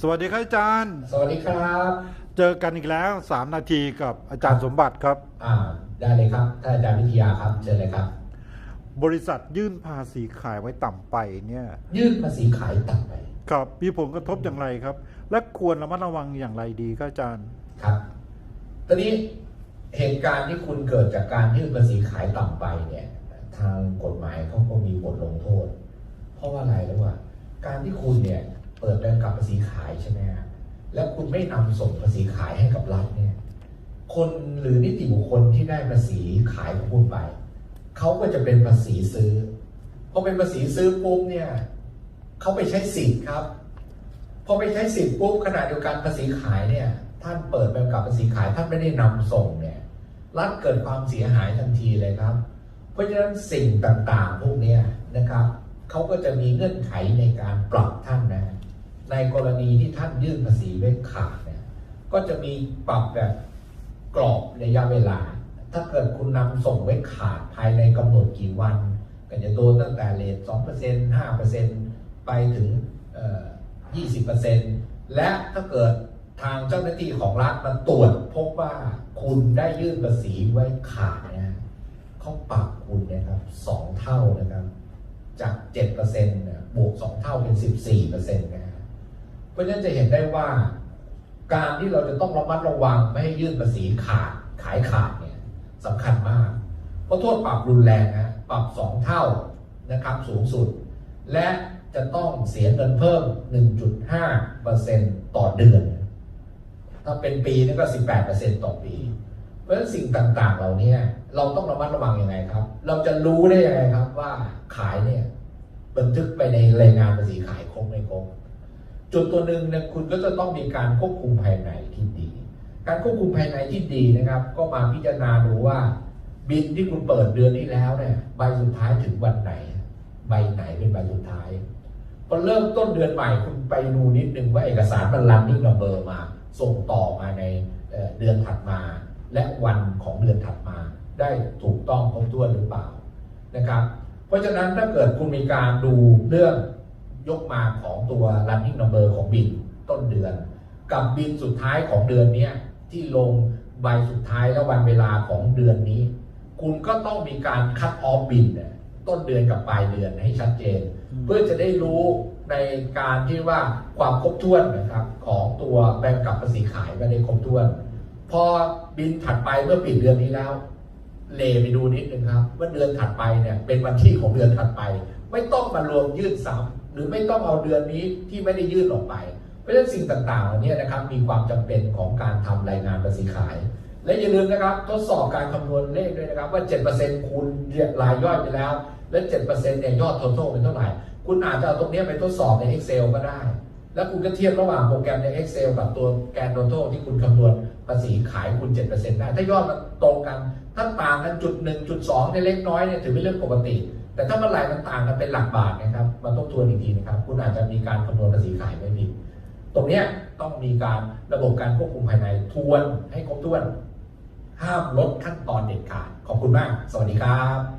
สวัสดีครับอาจารย์ สวัสดีครับ เจอกันอีกแล้ว 3 นาทีกับอาจารย์สมบัติครับ อ่า ได้เลยครับท่านอาจารย์วิทยาครับ เชิญเลยครับ บริษัทยื่นภาษีขายไว้ต่ำไปเนี่ย ยื่นภาษีขายต่ำไป ครับมีผลกระทบอย่างไรครับ และควรระมัดระวังอย่างไรดีครับอาจารย์ ครับ ตอนนี้เหตุการณ์ที่คุณเกิดจากการยื่นภาษีขายต่ำไปเนี่ย ทางกฎหมายเขาก็มีบทลงโทษ เพราะว่าอะไรรู้ว่า การที่คุณเนี่ย เปิดเป็นกับภาษีขายใช่ไหมฮะแล้วคุณไม่นำส่งภาษีขายให้กับรัฐเนี่ย คนหรือนิติบุคคลที่ได้ภาษีขายของคุณไปเขาก็จะเป็นภาษีซื้อพอเป็นภาษีซื้อปุ๊บเนี่ยเขาไปใช้สิทธิ์ครับพอไปใช้สิทธิ์ปุ๊บขณะเดียวกันภาษีขายเนี่ย ท่านเปิดเป็นกับภาษีขายท่านไม่ได้นำส่งเนี่ยรัฐเกิดความเสียหายทันทีเลยครับ เพราะฉะนั้นสิ่งต่างๆพวกเนี้ยนะครับเขาก็จะมีเงื่อนไขในการปรับท่านนะ ในกรณีที่ท่านยื่นภาษีไว้ขาดเนี่ยก็จะมีปรับแบบกรอบระยะเวลา ถ้าเกิดคุณนำส่งไว้ขาดภายในกำหนดกี่วัน ก็จะโดนตั้งแต่เลท2% 5%ไปถึงยี่สิบเปอ่อ20%และถ้าเกิดทางเจ้าหน้าที่ของรัฐมาตรวจพบว่าคุณได้ยื่นภาษีไว้ขาดเนี่ยเขาปรับคุณนะครับสองเท่านะครับ จาก7%เปอร์เซ็นี่ยบวก2เท่าเป็น14%นะฮะเพ ราะฉะนั้นจะเห็นได้ว่า การที่เราจะต้องระมัดระวังไม่ให้ยื่นภาษีขาดขายขาดเนี่ยสำคัญมาก เพราะโทษปรับรุนแรงนะปรับ2เท่านะครับสูงสุด และจะต้องเสียเงินเพิ่ม 1.5%ต่อเดือน ถ้าเป็นปีนี่ก็ 18%ต่อปี เพราะฉะนั้นสิ่งต่างๆ เหล่านี้เราต้องระมัดระวังยังไงครับ เราจะรู้ได้ยังไงครับว่าขายเนี่ยบันทึกไปในรายงานภาษีขายครบไม่ครบ จุดตัวหนึ่งเนี่ยคุณก็จะต้องมีการควบคุมภายในที่ดี การควบคุมภายในที่ดีนะครับ ก็มาพิจารณาดูว่า บินที่คุณเปิดเดือนนี้แล้วเนี่ยใบสุดท้ายถึงวันไหน ใบไหนเป็นใบสุดท้ายพอเริ่มต้นเดือนใหม่คุณไปดูนิดนึงว่าเอกสารมันรันนิ่งนัมเบอร์มา ส่งต่อมาในเดือนถัดมา และวันของเดือนถัดมา ได้ถูกต้องครบถ้วนหรือเปล่านะครับ เพราะฉะนั้นถ้าเกิดคุณมีการดูเรื่อง ยกมาของตัว running number ของบินต้นเดือน กับบินสุดท้ายของเดือนเนี้ยที่ลงใบสุดท้ายและวันเวลาของเดือนนี้ คุณก็ต้องมีการคัดออฟบินเนี่ยต้นเดือนกับปลายเดือนให้ชัดเจนอืมเพื่อจะได้รู้ในการที่ว่าความครบถ้วนนะครับของตัวแบงก์กับภาษีขายว่าได้ครบถ้วน พอบินถัดไปเมื่อปิดเดือนนี้แล้วเลไปดูนิดนึงครับ ว่าเดือนถัดไปเนี่ยเป็นวันที่ของเดือนถัดไป ไม่ต้องมารวมยื่นซ้ำห รือไม่ต้องเอาเดือนนี้ที่ไม่ได้ยื่นออกไป เพราะฉะนั้นสิ่งต่างๆเหล่านี้นะครับมีความจำเป็นของการทำรายงานภาษีขาย และอย่าลืมนะครับทดสอบการคำนวณเลขด้วยนะครับว่า 7%คูณรายย่อยไปแล้ว และ7%เนี่ยยอด total เป็นเท่าไหร่ คุณอาจจะเอาตรงนี้ไปทดสอบใน Excel ก็ได้ แล้วคุณก็เทียบระหว่างโปรแกรมใน Excel กับตัวแกน total ที่คุณคำนวณภาษีขายคุณ 7%ได้ ถ้ายอดมันตรงกัน ถ้าต่างกันจุดหนึ่งจุดสองในเล็กน้อยเนี่ยถือเป็นเรื่องปกติ แต่ถ้าเมื่อไหร่มันต่างกันเป็นหลักบาทนะครับมันต้องทวนอีกทีนะครับ คุณอาจจะมีการคำนวณภาษีขายไม่ผิดตรงเนี้ยต้องมีการระบบการควบคุมภายในทวนให้ครบถ้วน ห้ามลดขั้นตอนเด็ดขาดขอบคุณมาก สวัสดีครับ